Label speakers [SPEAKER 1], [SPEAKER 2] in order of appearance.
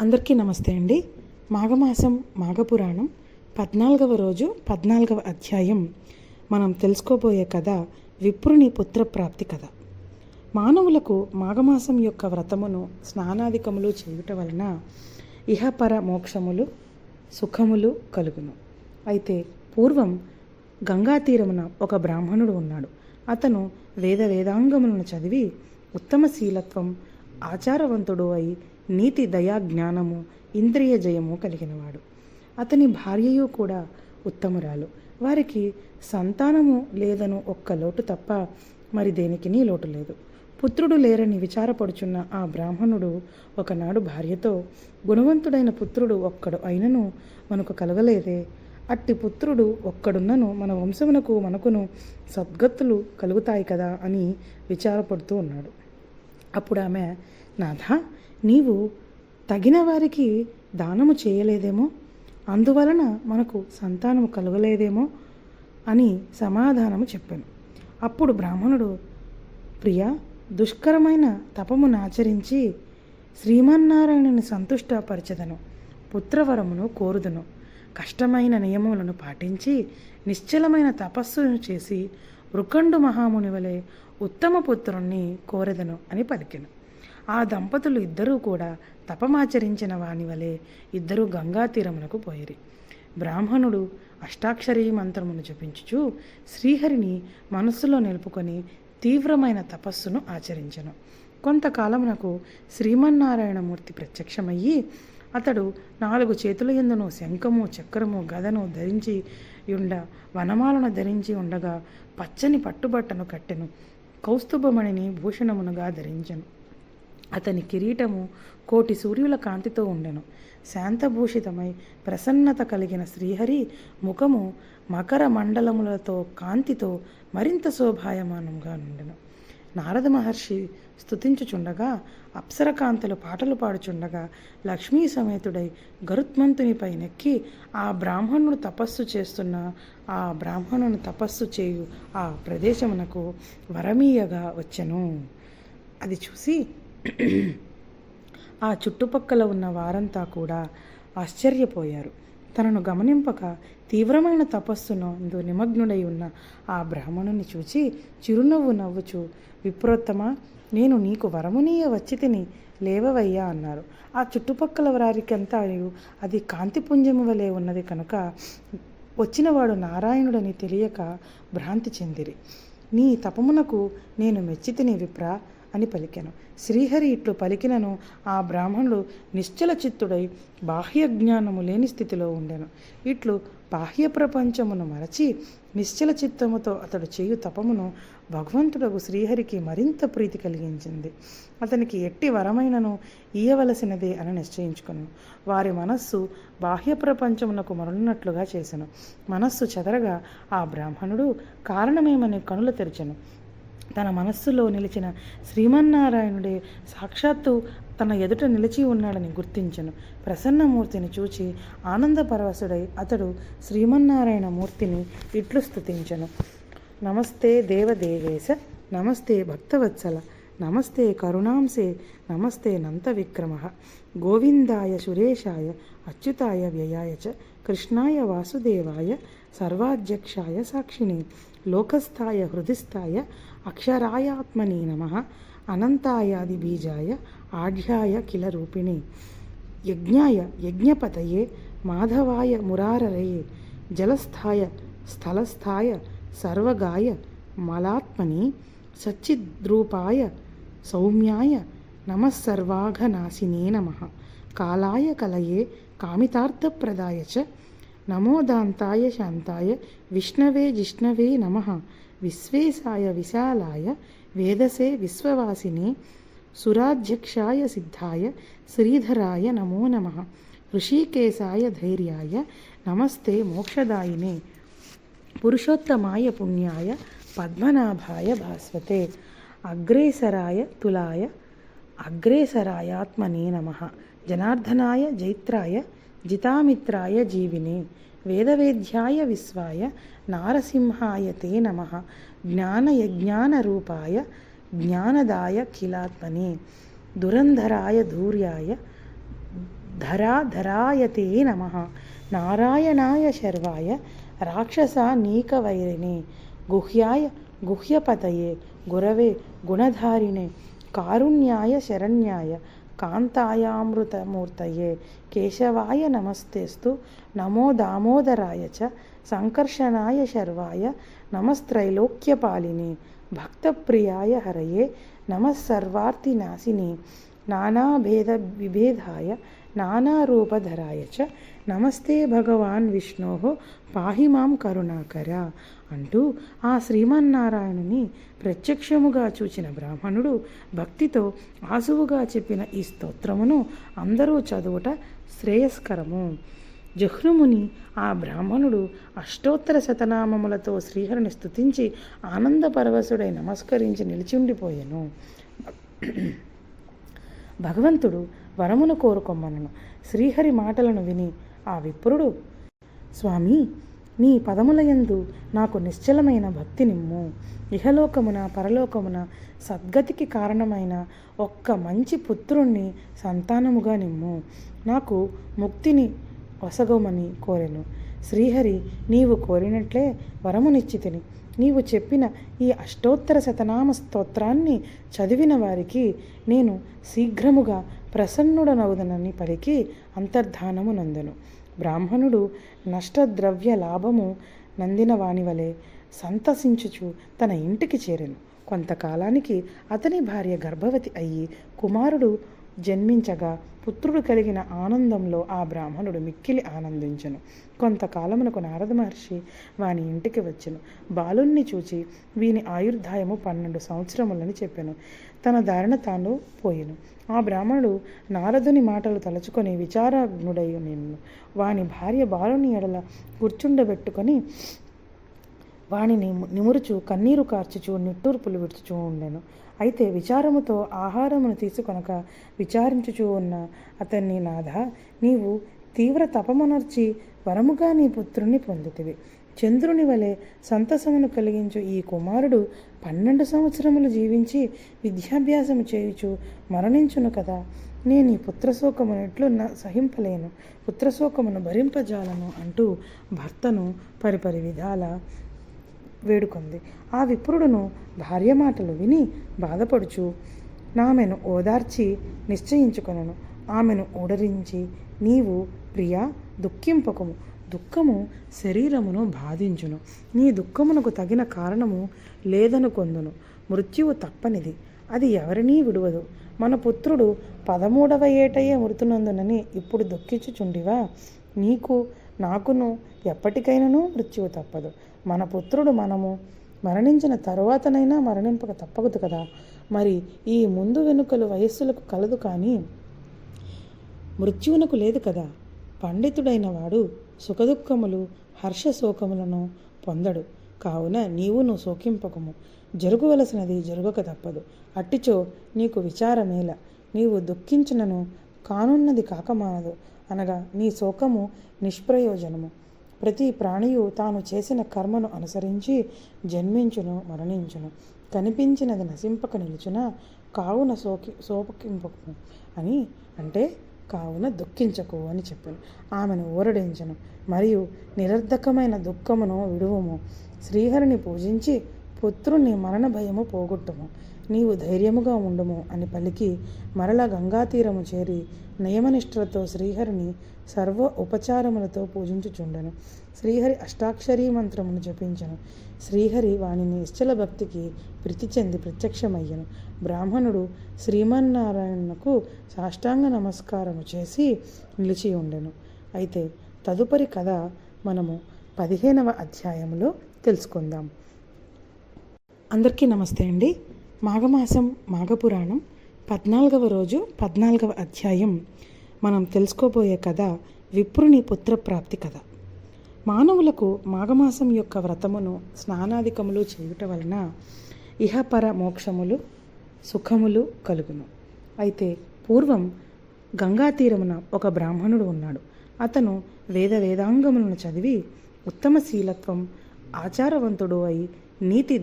[SPEAKER 1] అందరికీ నమస్తే అండి. మాఘమాసం మాఘపురాణం పద్నాలుగవ రోజు పద్నాలుగవ అధ్యాయం. మనం తెలుసుకోబోయే కథ విప్రుని పుత్రప్రాప్తి కథ. మానవులకు మాఘమాసం యొక్క వ్రతమును స్నానాధికములు చేయుట వలన ఇహపర మోక్షములు సుఖములు కలుగును. అయితే పూర్వం గంగా తీరమున ఒక బ్రాహ్మణుడు ఉన్నాడు. అతను వేద వేదాంగములను చదివి ఉత్తమ శీలత్వం ఆచారవంతుడు అయి నీతి దయా జ్ఞానము ఇంద్రియ జయము కలిగినవాడు. అతని భార్యయు కూడా ఉత్తమురాలు. వారికి సంతానము లేదను ఒక్క లోటు తప్ప మరి దేనికి లోటు లేదు. పుత్రుడు లేరని విచారపడుచున్న ఆ బ్రాహ్మణుడు ఒకనాడు భార్యతో గుణవంతుడైన పుత్రుడు ఒక్కడు అయినను మనకు కలగలేదే. అట్టి పుత్రుడు ఒక్కడున్నను మన వంశమునకు మనకును సద్గతులు కలుగుతాయి కదా అని విచారపడుతూ ఉన్నాడు. అప్పుడు ఆమె నాథ నీవు తగిన వారికి దానము చేయలేదేమో? అందువలన మనకు సంతానము కలగలేదేమో? అని సమాధానము చెప్పాను. అప్పుడు బ్రాహ్మణుడు ప్రియ దుష్కరమైన తపమును ఆచరించి శ్రీమన్నారాయణుని సంతుష్టపరచదను పుత్రవరమును కోరుదును. కష్టమైన నియమములను పాటించి నిశ్చలమైన తపస్సును చేసి వృకండు మహాముని వలె ఉత్తమ పుత్రుణ్ణి కోరెదను అని పలికెను. ఆ దంపతులు ఇద్దరూ కూడా తపమాచరించిన వాని వలె ఇద్దరూ గంగా తీరమునకు పోయిరి. బ్రాహ్మణుడు అష్టాక్షరీ మంత్రమును జపించుచు శ్రీహరిని మనస్సులో నిలుపుకొని తీవ్రమైన తపస్సును ఆచరించెను. కొంతకాలమునకు శ్రీమన్నారాయణమూర్తి ప్రత్యక్షమయ్యి అతడు నాలుగు చేతుల ఎందును శంఖము చక్రము గదను ధరించి ఉండ వనమాలను ధరించి ఉండగా పచ్చని పట్టుబట్టను కట్టెను కౌస్తుభమణిని భూషణమునుగా ధరించెను. అతని కిరీటము కోటి సూర్యుల కాంతితో ఉండెను. శాంతభూషితమై ప్రసన్నత కలిగిన శ్రీహరి ముఖము మకర మండలములతో కాంతితో మరింత శోభాయమానంగా నుండెను. నారద మహర్షి స్తుతించుచుండగా అప్సరకాంతలు పాటలు పాడుచుండగా లక్ష్మీ సమేతుడై గరుత్మంతునిపై నెక్కి ఆ బ్రాహ్మణుడు తపస్సు చేస్తున్న ఆ బ్రాహ్మణుని తపస్సు చేయు ఆ ప్రదేశమునకు వరమీయగా వచ్చెను. అది చూసి ఆ చుట్టుపక్కల ఉన్న వారంతా కూడా ఆశ్చర్యపోయారు. తనను గమనింపక తీవ్రమైన తపస్సును నిమగ్నుడై ఉన్న ఆ బ్రాహ్మణుని చూచి చిరునవ్వు నవ్వుచు విప్రోత్తమ నేను నీకు వరమునీయ వచ్చి తిని లేవవయ్యా అన్నారు. ఆ చుట్టుపక్కల వారికంతా అది కాంతిపుంజము వలె ఉన్నది కనుక వచ్చినవాడు నారాయణుడని తెలియక భ్రాంతి చెందిరి. నీ తపమునకు నేను మెచ్చితిని విప్రా. అని పలికాను. శ్రీహరి ఇట్లు పలికినను ఆ బ్రాహ్మణుడు నిశ్చల చిత్తుడై బాహ్య జ్ఞానము లేని స్థితిలో ఉండెను. ఇట్లు బాహ్య ప్రపంచమును మరచి నిశ్చల చిత్తముతో అతడు చేయు తపమును భగవంతుడకు శ్రీహరికి మరింత ప్రీతి కలిగించింది. అతనికి ఎట్టి వరమైనను ఇయ్యవలసినదే అని నిశ్చయించుకును. వారి మనస్సు బాహ్య ప్రపంచమునకు మరలినట్లుగా చేసెను. మనస్సు చెదరగా ఆ బ్రాహ్మణుడు కారణమేమని కనులు తెరిచెను. తన మనస్సులో నిలిచిన శ్రీమన్నారాయణుడే సాక్షాత్తు తన ఎదుట నిలిచి ఉన్నాడని గుర్తించను. ప్రసన్నమూర్తిని చూచి ఆనందపరవశుడై అతడు శ్రీమన్నారాయణ మూర్తిని ఇట్లు స్థుతించను నమస్తే దేవదేవేశ నమస్తే భక్తవత్సల నమస్తే కరుణాంసే నమస్తే నంత విక్రమ గోవిందాయ సురేషాయ అచ్యుతాయ వ్యయాయ చ కృష్ణాయ వాసుదేవాయ సర్వాధ్యక్షాయ సాక్షిణి లోకస్థాయ హృదిస్థాయ అక్షరాయాత్మని నమ. అనంతాయాది బీజాయ ఆఢ్యాయ కిల రూపిణి. యజ్ఞాయ యజ్ఞపతయే మాధవాయ మురారరయే. జలస్థాయ స్థలస్థాయ సర్వగాయ మలాత్మని. సచ్చిద్రూపాయ సౌమ్యాయ నమస్సర్వాఘనాశినే నమ. కాలాయ కలయే కామితార్థప్రదాయ చ నమోదాంతాయ శాంతాయ విష్ణవే జిష్ణవే నమ. విశ్వేశాయ విశాలాయ వేదసే విశ్వవాసిని సురాధ్యక్షాయ సిద్ధాయ శ్రీధరాయ నమో నమ. ఋషికేశాయ ధైర్యాయ నమస్తే మోక్షదాయినే. పురుషోత్తమాయ పుణ్యాయ పద్మనాభాయ భాస్వతే. అగ్రేసరాయ తులాయ అగ్రేసరాయాత్మనే నమ. జనార్దనాయ జైత్రాయ జితామిత్రాయ జీవిని వేదవేద్యాయ విశ్వాయ నారసింహాయ తే నమ జ్ఞానయజ్ఞానరూపాయ జ్ఞానదాయ కిలాత్మని దురంధరాయ ధూర్యాయ ధరాధరాయ తే నమ నారాయణాయ శర్వాయ రాక్షస నీకవైరిణి గుహ్యాయ గుహ్యపతయే గురవే గుణధారిణే కారుణ్యాయ శరణ్యాయ కాంతాయామృతమూర్తయే కేశవాయ నమస్తేస్తు నమో దామోదరాయ చ సంకర్షణాయ శర్వాయ నమస్త్రైలోక్యపాలిని భక్తప్రియాయ హరయే నమస్సర్వార్థినాశిని నానాభేద విభేదాయ నానారూపధరాయ చ నమస్తే భగవాన్ విష్ణో పాహి మాం కరుణాకర అంటూ ఆ శ్రీమన్నారాయణుని ప్రత్యక్షముగా చూచిన బ్రాహ్మణుడు భక్తితో ఆసువుగా చెప్పిన ఈ స్తోత్రమును అందరూ చదువుట శ్రేయస్కరము. జహ్నుముని ఆ బ్రాహ్మణుడు అష్టోత్తర శతనామములతో శ్రీహరిని స్తుతించి ఆనందపరవశుడై నమస్కరించి నిలిచిండిపోయెను భగవంతుడు వరమును కోరుకొమ్మనను. శ్రీహరి మాటలను విని ఆ విప్రుడు స్వామి నీ పదములయందు నాకు నిశ్చలమైన భక్తి నిమ్ము. ఇహలోకమున పరలోకమున సద్గతికి కారణమైన ఒక్క మంచి పుత్రుణ్ణి సంతానముగా నిమ్ము. నాకు ముక్తిని వసగమని కోరెను. శ్రీహరి నీవు కోరినట్లే వరమునిచ్చితిని నీవు చెప్పిన ఈ అష్టోత్తర శతనామ స్తోత్రాన్ని చదివిన వారికి నేను శీఘ్రముగా ప్రసన్నుడనవుదనని పలికి అంతర్ధానము నందెను. బ్రాహ్మణుడు నష్టద్రవ్య లాభము నందిన వానివలే సంతసించుచు తన ఇంటికి చేరెను. కొంతకాలానికి అతని భార్య గర్భవతి అయ్యి కుమారుడు జన్మించగా పుత్రుడు కలిగిన ఆనందంలో ఆ బ్రాహ్మణుడు మిక్కిలి ఆనందించెను. కొంతకాలమునకు నారద మహర్షి వాని ఇంటికి వచ్చెను. బాలుణ్ణి చూచి వీని ఆయుర్దాయము పన్నెండు సంవత్సరములని చెప్పెను. తన దారిన తాను పోయెను. ఆ బ్రాహ్మణుడు నారదుని మాటలు తలుచుకొని విచారజ్ఞుడై నిన్ను. వాని భార్య బాలుని ఎడల కూర్చుండబెట్టుకొని వానిని నిమురుచు కన్నీరు కార్చుచు నిట్టూర్పులు విడుచుచూ ఉండెను. అయితే విచారముతో ఆహారమును తీసుకొనక విచారించుచూ ఉన్న అతన్ని నాథ నీవు తీవ్ర తపమనర్చి వరముగా నీ పుత్రుని పొందితివి. చంద్రుని వలె సంతసమును కలిగించు ఈ కుమారుడు పన్నెండు సంవత్సరములు జీవించి విద్యాభ్యాసము చేయుచు మరణించును కదా. నేను ఈ పుత్రశోకమును ఎట్లు న సహింపలేను. పుత్రశోకమును భరింపజాలను అంటూ భర్తను పరిపరి విధాల వేడుకొంది. ఆ విప్రుడును భార్య మాటలు విని బాధపడుచు నామెను ఓదార్చి నిశ్చయించుకొనను. ఆమెను ఓడరించి నీవు ప్రియా దుఃఖింపకము. దుఃఖము శరీరమును బాధించును. నీ దుఃఖమునకు తగిన కారణము లేదనుకొందును. మృత్యువు తప్పనిది. అది ఎవరినీ విడువదు. మన పుత్రుడు పదమూడవ ఏటయే మృతునందునని ఇప్పుడు దుఃఖించుచుండివా? నీకు నాకును ఎప్పటికైనాను మృత్యువు తప్పదు. మన పుత్రుడు మనము మరణించిన తరువాతనైనా మరణింపక తప్పదు కదా. మరి ఈ ముందు వెనుకలు వయస్సులకు కలదు కానీ మృత్యువునకు లేదు కదా. పండితుడైన వాడు సుఖదుఖములు హర్షశోకములను పొందడు. కావున నీవును శోకింపకము. జరుగువలసినది జరుగక తప్పదు. అట్టిచో నీకు విచారమేల. నీవు దుఃఖించినను కానున్నది కాకమానదు అనగా నీ శోకము నిష్ప్రయోజనము. ప్రతి ప్రాణియు తాను చేసిన కర్మను అనుసరించి జన్మించును మరణించును. కనిపించినది నశింపక నిలుచున కావున సోకి సోకింపకు అని అంటే కావున దుఃఖించకు అని చెప్పాను. ఆమెను ఊరడించను. మరియు నిరర్ధకమైన దుఃఖమును విడువము. శ్రీహరిని పూజించి పుత్రుని మరణ భయము పోగొట్టుము. నీవు ధైర్యముగా ఉండుము అని పలికి మరల గంగాతీరము చేరి నియమనిష్ఠలతో శ్రీహరిని సర్వ ఉపచారములతో పూజించుచుండెను. శ్రీహరి అష్టాక్షరీ మంత్రమును జపించను. శ్రీహరి వానిని నిశ్చల భక్తికి ప్రీతి చెంది ప్రత్యక్షమయ్యను. బ్రాహ్మణుడు శ్రీమన్నారాయణకు సాష్టాంగ నమస్కారము చేసి నిలిచి ఉండెను అయితే తదుపరి కథ మనము పదిహేనవ అధ్యాయంలో తెలుసుకుందాం. అందరికీ నమస్తే అండి. మాఘమాసం మాఘపురాణం పద్నాలుగవ రోజు పద్నాలుగవ అధ్యాయం. మనం తెలుసుకోబోయే కథ విప్రుని పుత్రప్రాప్తి కథ. మానవులకు మాఘమాసం యొక్క వ్రతమును స్నానాధికములు చేయుట వలన ఇహపర మోక్షములు సుఖములు కలుగును. అయితే పూర్వం గంగా తీరమున ఒక బ్రాహ్మణుడు ఉన్నాడు. అతను వేద వేదాంగములను చదివి ఉత్తమ శీలత్వం ఆచారవంతుడు అయి నీతి